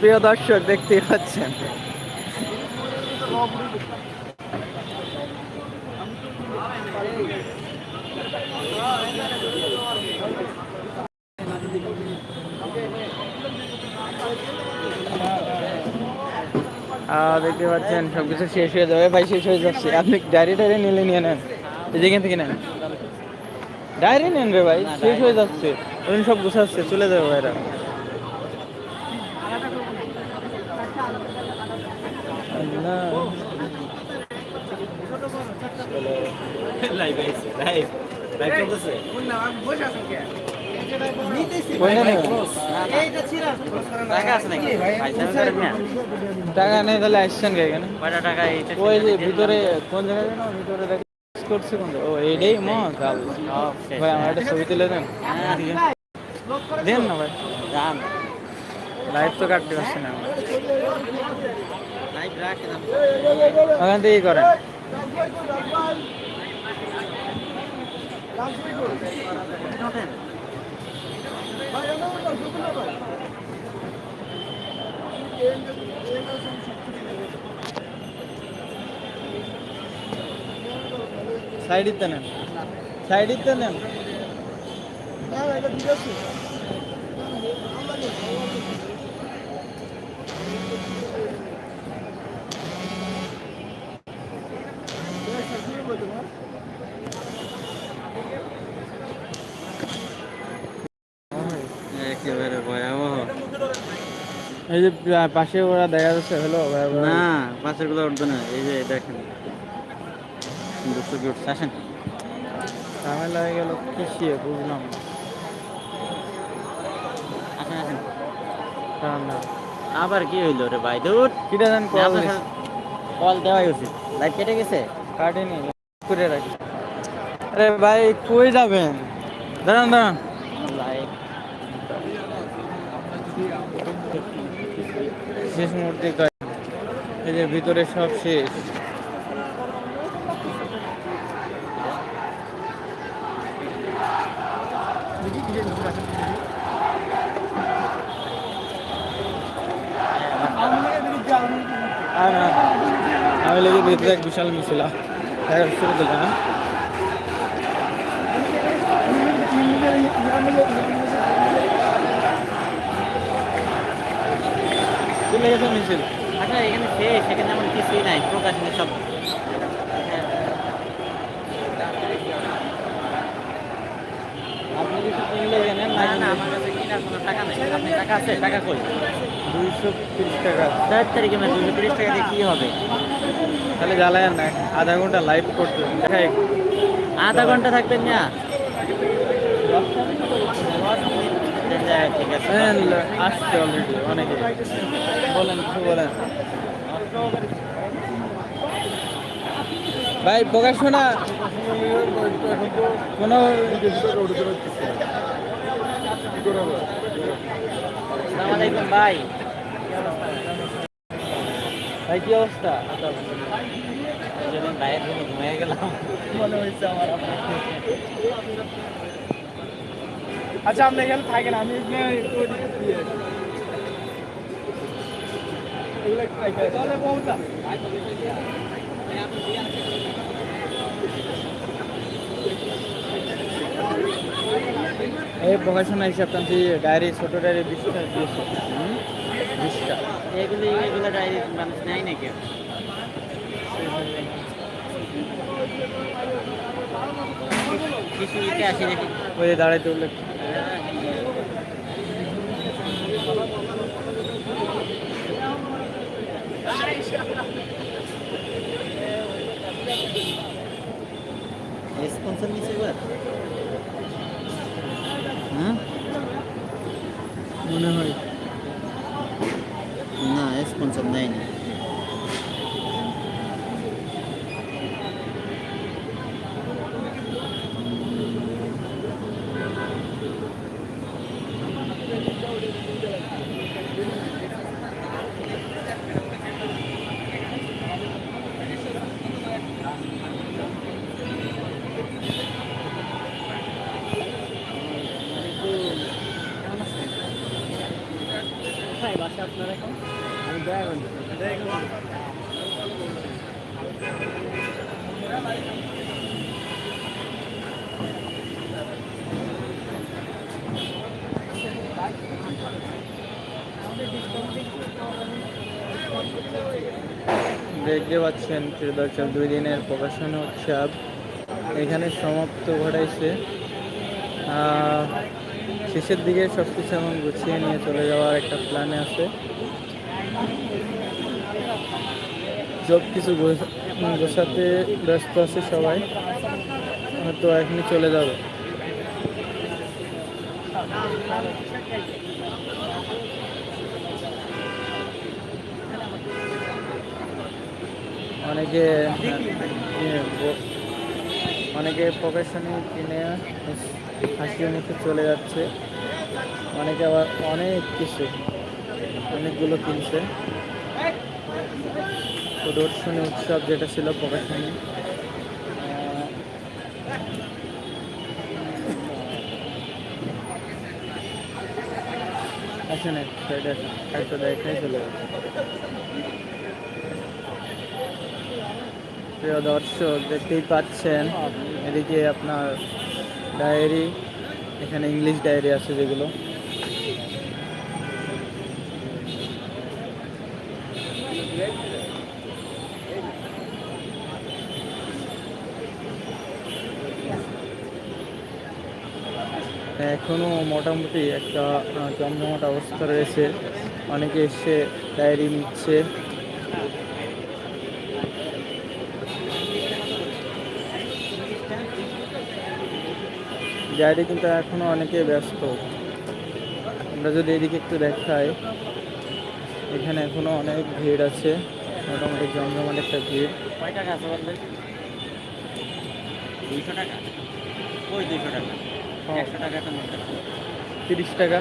প্রিয় দর্শক, দেখতেই পাচ্ছেন। দেখতে পাচ্ছেন, সবকিছু শেষ হয়ে যাবে। ভাই, শেষ হয়ে যাচ্ছে। আপনি ডায়েরি টায়েরি নিলে নিয়ে নেন? যেখান থেকে নেন। ডায়েরি নেন রে ভাই শেষ হয়ে যাচ্ছে। উনি সব গুছাচ্ছে চলে যাবে ভাইরা। টাকা নেই তাহলে আসছেন কে এখানে? ওই যে ভিতরে কোন জায়গায় ভিতরে করছে কোন ও এইটাই মত ভাই আমার একটা ছবি তুলে দেন। দেন। না ভাই। লাইভ তো কাটতে পারছি না। ওখান থেকেই করেন। সাইড দিতে নেন। সাইড দিতে নেন। একেবারে ভয়াবহ। এই যে পাশে ওরা দেখা যাচ্ছে হলো। না পাশেরগুলো উঠবে না এই যে দেখেন। দুশো কি উঠছে আসেন ঝামেলা হয়ে গেল কিসে বুঝলাম। আসেন আসেন। না আবার কি হইল রে ভাই? দূর কিটা জান কল কল দেওয়াই উচিত। লাইট কেটে গেছে? কাটেনি করে রাখি। আরে ভাই কই যাবেন? দাঁড়ান দাঁড়ান। শেষ মুহূর্তে এই যে ভিতরে সব শেষ আর না আমি লেগে বেঁচে এক বিশাল মিছিল দেখা শুরু দিলে না চলে গেছে মিছিল। আচ্ছা এখানে শেষ সেখানে এমন কিছুই নাই। প্রকাশ সব আপনি কিছু কিনলে জানেন না না না আমার কাছে টাকা নাই। আপনি টাকা আছে? টাকা কই? দুইশো তিরিশ টাকা চার তারিখে মানে তিরিশ টাকা দিয়ে কি হবে? তাহলে জ্বালায় না আধা ঘণ্টা লাইভ করতে দেখাই। আধা ঘণ্টা থাকবেন না? ঠিক আছে হ্যাঁ, আসছে অলরেডি অনেকে। বলেন কিছু বলেন? ভাই প্রকাশনা কোনো ভাই। কি অবস্থা? বাইরের রুমে ঘুমিয়ে গেলাম। মনে হয়েছে আমার আচ্ছা আপনি এখানে থাকেন, আমি। এগুলো একটু রাখি। তাহলে বলতাম এই প্রকাশনা হিসাব টানছি ডায়েরি ছোট ডায়েরি বিশটা দিয়েছে বিশটা। এগুলি এগুলো ডায়েরি মানুষ নেয় নাকি? কিছু লিখে আসি দেখি ওই দাঁড়াইতে উল্লেখ স্পন্সর নিচ্ছে এবার? মনে হয় দেখতে পাচ্ছেন প্রিয় দুই দিনের প্রকাশনা উৎসব এখানে সমাপ্ত ঘটাইছে। শেষের দিকে সব কিছু এমন গুছিয়ে নিয়ে চলে যাওয়ার একটা প্ল্যানে আছে। সব কিছু গোছ- গোছাতে ব্যস্ত আছে সবাই। হয়তো এখনই চলে যাবে। অনেকে ব- অনেকে প্রফেশনে কিনে হাসির মুখে চলে যাচ্ছে। অনেকে আবার অনেক কিছু, অনেকগুলো কিনছে। প্রদর্শনী উৎসব যেটা ছিল প্রকাশনী আসেন একটা দেখাই, চলে যাবে প্রিয় দর্শক, দেখতেই পাচ্ছেন, এদিকে আপনার ডায়েরি, এখানে ইংলিশ ডায়েরি আছে যেগুলো। এখনও মোটামুটি একটা জমজমাট অবস্থা রয়েছে। অনেকে এসে ডায়েরি নিচ্ছে। ডায়েরি কিন্তু এখনও অনেকে ব্যস্ত। আমরা যদি এদিকে একটু দেখাই এখানে এখনও অনেক ভিড় আছে মোটামুটি জমজমাট একটা ভিড়। কয় টাকা আছে বললেন দুইশো টাকা? ওই দুইশো টাকা? হ্যাঁ। একশো টাকা তো তিরিশ টাকা।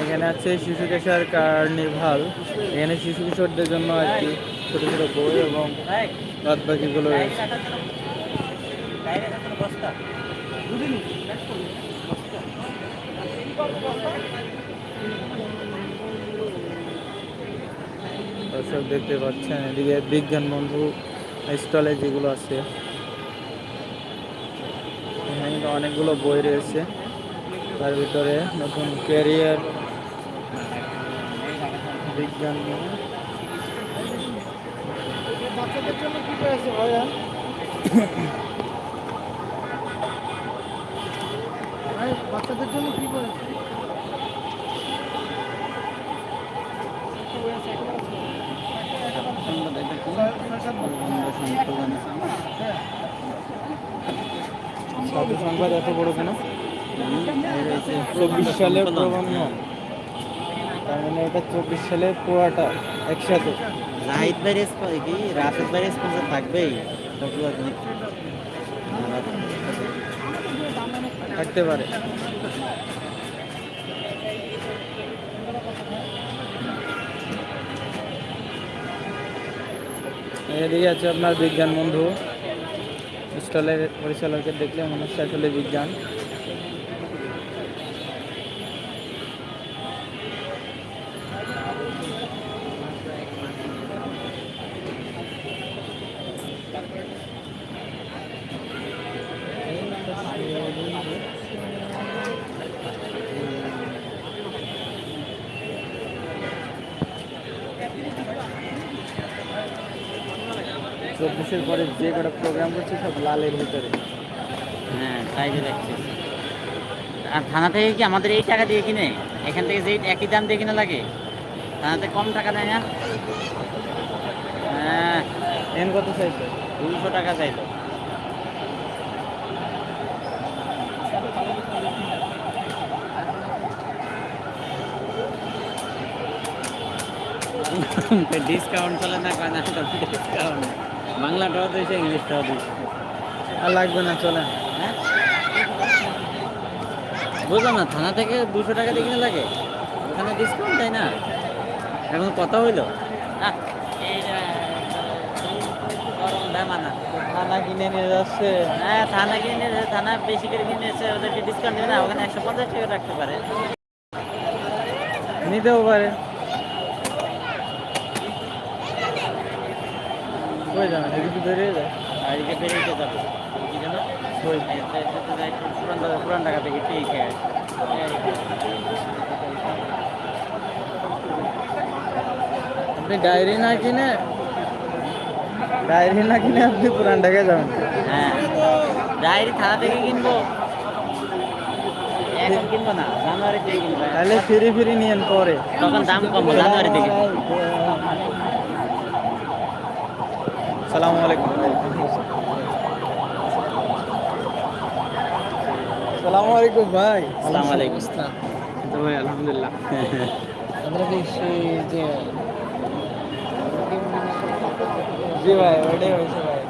এখানে আছে শিশু কিশোর কার্নিভাল। এখানে শিশু কিশোরদের জন্য আর কি। ছোটো ছোটো বই এবং বাদ বাকিগুলো রয়েছে দর্শক দেখতে পাচ্ছেন, এদিকে বিজ্ঞান বন্ধু স্টলে যেগুলো আছে, এখানে অনেকগুলো বই রয়েছে তার ভিতরে নতুন ক্যারিয়ার, বিজ্ঞান। বাচ্চাদের জন্য কি করেছে ভাইয়া? ভাই বাচ্চাদের জন্য কি করেছে? সংবাদ এত বড় কেন? চব্বিশ সালের প্রবন্ধ। মানে এটা চব্বিশ সালের পুরাটা একসাথে। জাহিদ ভাই রেসপন্স কি? রাফেজ ভাই রেসপন্স থাকবেই? থাকতে পারে। এদিকে আছে আপনার বিজ্ঞান বন্ধু। স্টলের পরিচালকের দেখলে মনে হচ্ছে আসলে বিজ্ঞান। চব্বিশের পরে যে কটা প্রোগ্রাম করছে সব লালের ভিতরে। হ্যাঁ তাই দেখছি। আর থানা থেকে কি আমাদের এই টাকা দিয়ে কিনে? এখান থেকে যে একই দাম দিয়ে কিনে লাগে? থানাতে কম টাকা দেয় না? হ্যাঁ এন কত চাইছে? দুশো টাকা চাইতো ডিসকাউন্ট চলে না কয় না ডিসকাউন্ট। বাংলাটাও দিয়েছে ইংলিশটাও দিয়েছে। আর লাগবে না চলে। হ্যাঁ বুঝলাম না থানা থেকে দুশো টাকা দিয়ে কিনে লাগে? ওখানে ডিসকাউন্ট দেয় না? এখন কথা হইল? থানা কিনে নিয়ে যাচ্ছে। হ্যাঁ থানা কিনে থানা বেশি করে কিনেছে ওদেরকে ডিসকাউন্ট দেবে না ওখানে একশো পঞ্চাশ টাকা রাখতে পারে। নিতেও পারে। কই যাবেন এদিকে বেরিয়ে যায় আর এদিকে বেরিয়ে যাবে কি পুরান ঢাকা পুরান ঢাকা থেকে পেয়ে খেয়ে আপনি ডায়েরি না কিনে ডায়েরি না কিনে আপনি পুরান ঢাকায় যাবেন। হ্যাঁ। ডায়েরি থানা থেকে কিনবো। এখন কিনবো না জানুয়ারি থেকে কিনবো। তাহলে ফিরি ফিরি নিয়েন পরে। তখন দাম কমবো জানুয়ারি থেকে। সালাম আলাইকুম। সালাম আলাইকুম ভাই। আসসালামু আলাইকুম। তো ভাই আলহামদুলিল্লাহ। আমরা দেখছি যে জি ভাই ওটাই হয়েছে ভাই।